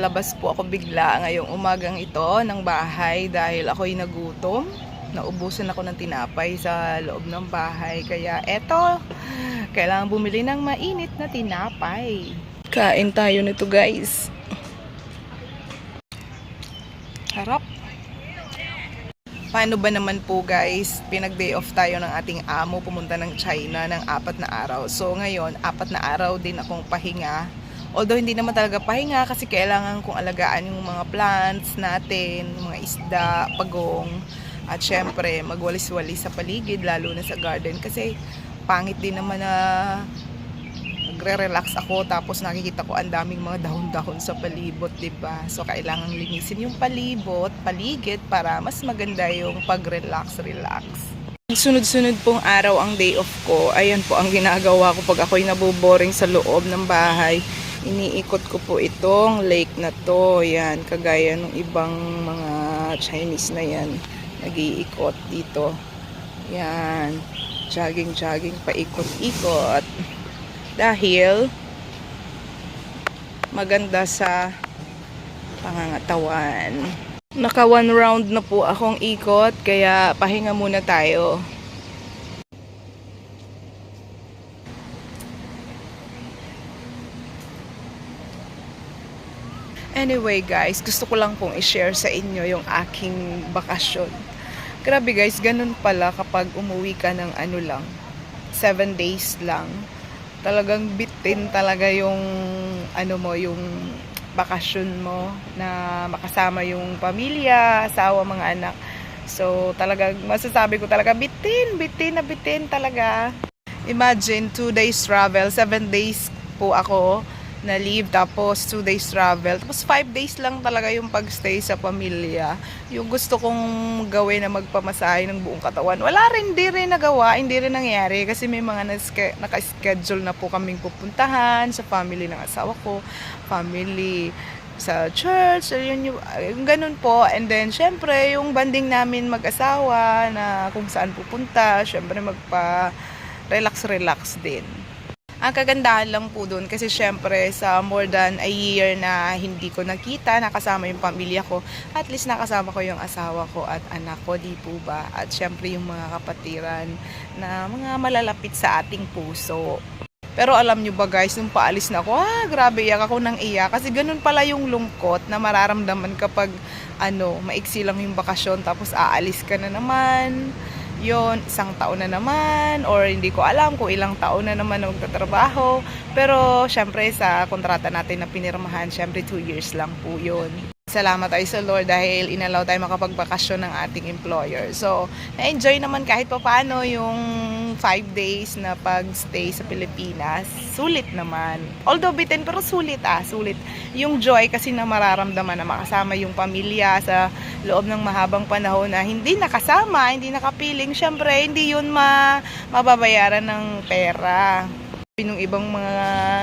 Napalabas po ako bigla ngayong umagang ito ng bahay dahil ako'y nagutom. Naubusan ako ng tinapay sa loob ng bahay. Kaya eto, kailangan bumili ng mainit na tinapay. Kain tayo nito guys. Harap. Paano ba naman po guys, pinag-day off tayo ng ating amo pumunta ng China ng apat na araw. So ngayon, apat na araw din akong pahinga. Although hindi naman talaga pahinga kasi kailangan kong alagaan yung mga plants natin, mga isda, pagong, at syempre magwalis-walis sa paligid lalo na sa garden kasi pangit din naman na nagre-relax ako tapos nakikita ko ang daming mga dahon-dahon sa palibot, 'di ba? So kailangan linisin yung palibot, paligid para mas maganda yung pag-relax, relax. Sunod-sunod pong araw ang day off ko. Ayan po ang ginagawa ko pag ako'y naboboring sa loob ng bahay. Iniikot ko po itong lake na to. Yan, kagaya ng ibang mga Chinese na yan. Nag-iikot dito. Yan. Jogging-jogging, paikot-ikot. Dahil maganda sa pangangatawan. Naka one round na po akong ikot, kaya pahinga muna tayo. Anyway guys, gusto ko lang pong i-share sa inyo yung aking bakasyon. Grabe guys, ganun pala kapag umuwi ka ng ano lang, 7 days lang. Talagang bitin talaga yung ano mo, yung bakasyon mo na makasama yung pamilya, asawa, mga anak. So talagang masasabi ko talaga bitin, bitin na bitin talaga. Imagine 2 days travel, 7 days po ako na leave tapos 2 days travel tapos 5 days lang talaga yung pagstay sa pamilya yung gusto kong gawin na magpamasahe ng buong katawan wala rin, hindi rin nagawa hindi rin nangyari kasi may mga naka-schedule na po kaming pupuntahan sa family ng asawa ko family sa church, yun yung, yung ganun po. And then, syempre, yung banding namin mag-asawa na kung saan pupunta, syempre magpa relax-relax din. Ang kagandahan lang po doon kasi syempre sa more than a year na hindi ko nakita, nakasama yung pamilya ko, at least nakasama ko yung asawa ko at anak ko, di po ba? At syempre yung mga kapatiran na mga malalapit sa ating puso. Pero alam nyo ba guys, nung paalis na ako, ah, grabe, iyak ako ng iyak. Kasi ganun pala yung lungkot na mararamdaman kapag, ano, maiksi lang yung bakasyon, tapos aalis ka na naman yon isang taon na naman or hindi ko alam kung ilang taon na naman na magtatrabaho pero syempre sa kontrata natin na pinirmahan syempre 2 years lang po yun Salamat tayo sa Lord dahil inalaw tayo makapagbakasyon ng ating employer. So, na-enjoy naman kahit pa paano yung 5 days na pag-stay sa Pilipinas. Sulit naman. Although bitin, pero sulit ah, sulit. Yung joy kasi na mararamdaman na makasama yung pamilya sa loob ng mahabang panahon na hindi nakasama, hindi nakapiling. Siyempre, hindi yun ma mababayaran ng pera nung ibang mga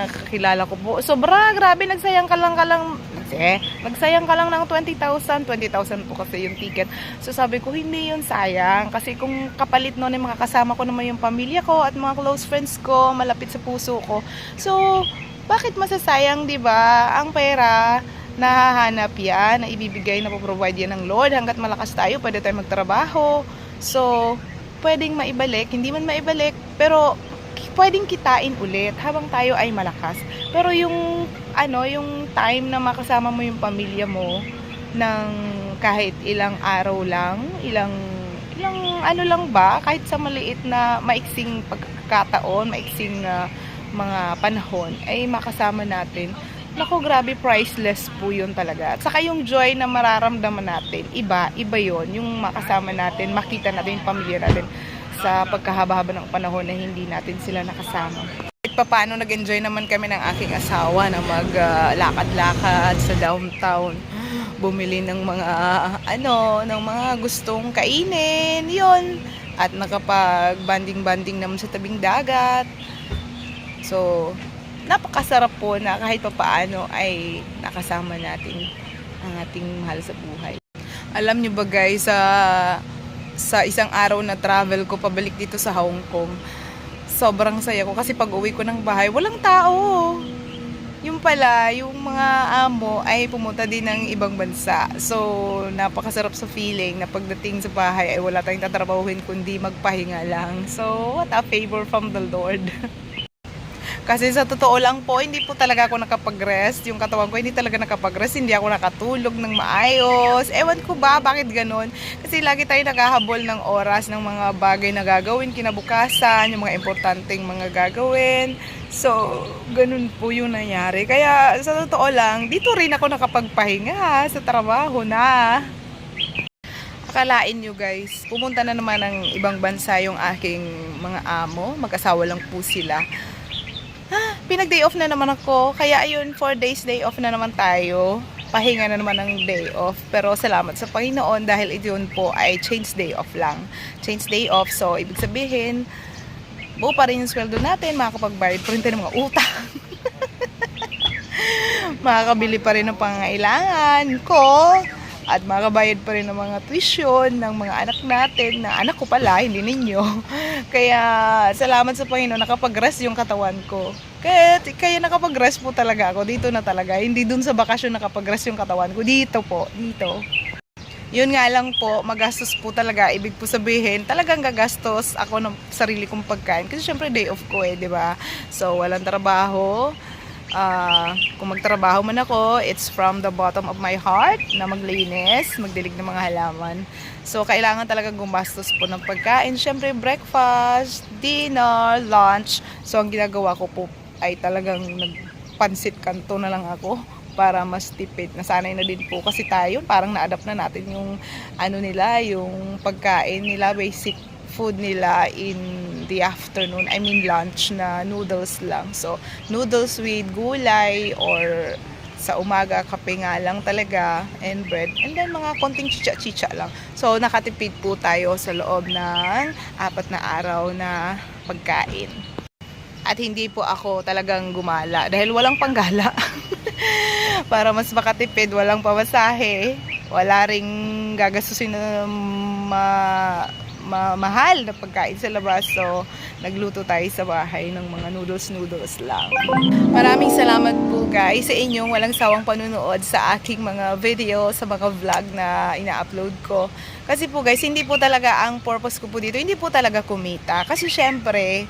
kakilala ko po. Sobra, grabe, nagsayang ka lang ka lang, eh, nagsayang ka lang ng 20,000, 20,000 po kasi yung ticket. So sabi ko, hindi yun sayang. Kasi kung kapalit noon ay makakasama ko naman yung pamilya ko at mga close friends ko, malapit sa puso ko. So, bakit masasayang, di ba? Ang pera, nahahanap yan, na ibibigay, na provide yan ng Lord. Hanggat malakas tayo, pwede tayo magtrabaho. So, pwedeng maibalik, hindi man maibalik, pero pwedeng kitain ulit habang tayo ay malakas. Pero yung ano, yung time na makasama mo yung pamilya mo ng kahit ilang araw lang, ilang ilang ano lang ba, kahit sa maliit na maiksing pagkakataon, maiksing na mga panahon ay makasama natin. Nako, grabe priceless po yun talaga. At saka yung joy na mararamdaman natin, iba, iba yon Yung makasama natin, makita natin yung pamilya natin sa pagkahaba-haba ng panahon na hindi natin sila nakasama. Papaano nag-enjoy naman kami ng aking asawa na maglakad-lakad sa downtown. Bumili ng mga ano ng mga gustong kainin yon at nakapag banding-banding naman sa tabing dagat. So napakasarap po na kahit papaano ay nakasama natin ang ating mahal sa buhay. Alam nyo ba guys sa sa isang araw na travel ko pabalik dito sa Hong Kong sobrang saya ko kasi pag uwi ko ng bahay walang tao yung pala, yung mga amo ay pumunta din ng ibang bansa. So, napakasarap sa feeling na pagdating sa bahay ay wala tayong tatrabahuhin kundi magpahinga lang. So, what a favor from the Lord. Kasi sa totoo lang po, hindi po talaga ako nakapag-rest. Yung katawan ko hindi talaga nakapag-rest. Hindi ako nakatulog ng maayos. Ewan ko ba, bakit ganun? Kasi lagi tayo naghahabol ng oras ng mga bagay na gagawin kinabukasan, yung mga importanteng mga gagawin. So, ganun po yung nangyari. Kaya sa totoo lang, dito rin ako nakapagpahinga sa trabaho na. Akalain nyo guys, pumunta na naman ng ibang bansa yung aking mga amo. Mag-asawa lang po sila. Pinag-day off na naman ako. Kaya ayun, 4 days day off na naman tayo. Pahinga na naman ng day off. Pero salamat sa Panginoon dahil yun po ay change day off lang. Change day off. So, ibig sabihin, buo pa rin yung sweldo natin. Makakapag-bayad pa rin tayo ng mga utang. makakabili pa rin ng pangailangan ko at makabayad pa rin ng mga tuition ng mga anak natin na anak ko pala, hindi ninyo. Kaya salamat sa Panginoon nakapag-rest yung katawan ko. Kaya, kaya nakapag-rest po talaga ako. Dito na talaga. Hindi dun sa bakasyon nakapag-rest yung katawan ko. Dito po. Dito. Yun nga lang po, magastos po talaga. Ibig po sabihin, talagang gagastos ako ng sarili kong pagkain. Kasi syempre day off ko eh, di ba? So, walang trabaho. Ah, kung magtrabaho man ako, it's from the bottom of my heart na maglinis, magdilig ng mga halaman. So, kailangan talaga gumastos po ng pagkain. Siyempre, breakfast, dinner, lunch. So, ang ginagawa ko po ay talagang nagpansit kanto na lang ako para mas tipid. Nasanay na din po kasi tayo, parang na-adapt na natin yung ano nila, yung pagkain nila, basic food nila in the afternoon, I mean lunch na noodles lang. So, noodles with gulay or sa umaga kape nga lang talaga and bread and then mga konting chicha-chicha lang. So, nakatipid po tayo sa loob ng apat na araw na pagkain. At hindi po ako talagang gumala dahil walang panggala. Para mas makatipid, walang pamasahe, wala ring gagastusin na ma ma- mahal na pagkain sa labas. So, nagluto tayo sa bahay ng mga noodles-noodles lang. Maraming salamat po guys sa inyong walang sawang panunood sa aking mga video, sa mga vlog na ina-upload ko. Kasi po guys, hindi po talaga ang purpose ko po dito, hindi po talaga kumita. Kasi syempre,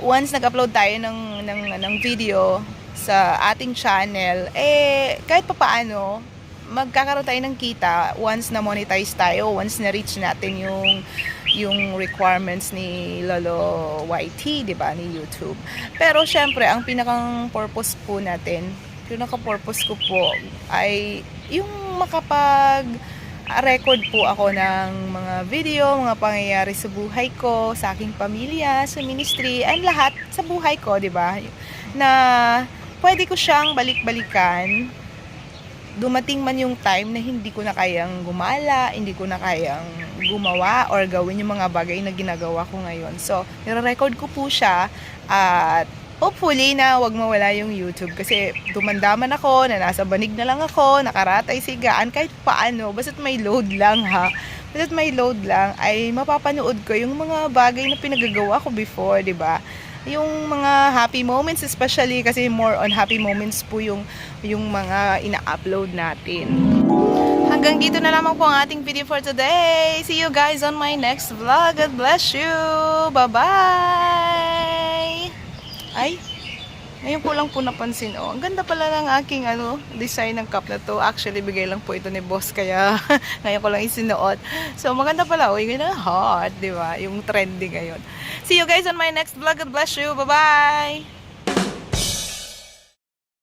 once nag-upload tayo ng, ng, ng video sa ating channel, eh, kahit pa paano, magkakaroon tayo ng kita once na monetize tayo, once na reach natin yung yung requirements ni Lolo YT, 'di ba, ni YouTube. Pero syempre, ang pinakang purpose po natin, pinaka-purpose ko po ay yung makapag record po ako ng mga video, mga pangyayari sa buhay ko, sa aking pamilya, sa ministry, and lahat sa buhay ko, 'di ba? Na pwede ko siyang balik-balikan dumating man yung time na hindi ko na kayang gumala, hindi ko na kayang gumawa or gawin yung mga bagay na ginagawa ko ngayon. So, nire-record ko po siya at hopefully na wag mawala yung YouTube kasi tumandaman ako, na nasa banig na lang ako, nakaratay sigaan, kahit paano, basta't may load lang ha. Basta't may load lang ay mapapanood ko yung mga bagay na pinagagawa ko before, 'di ba? Yung mga happy moments especially kasi more on happy moments po yung yung mga ina-upload natin. Hanggang dito na lamang po ang ating video for today. See you guys on my next vlog. God bless you. Bye-bye. Ay, ngayon ko lang po napansin, oh. Ang ganda pala ng aking ano, design ng cup na to. Actually, bigay lang po ito ni boss, kaya ngayon ko lang isinuot. So, maganda pala, oh. Yung hot, di ba? Yung trendy ngayon. See you guys on my next vlog. God bless you. Bye-bye!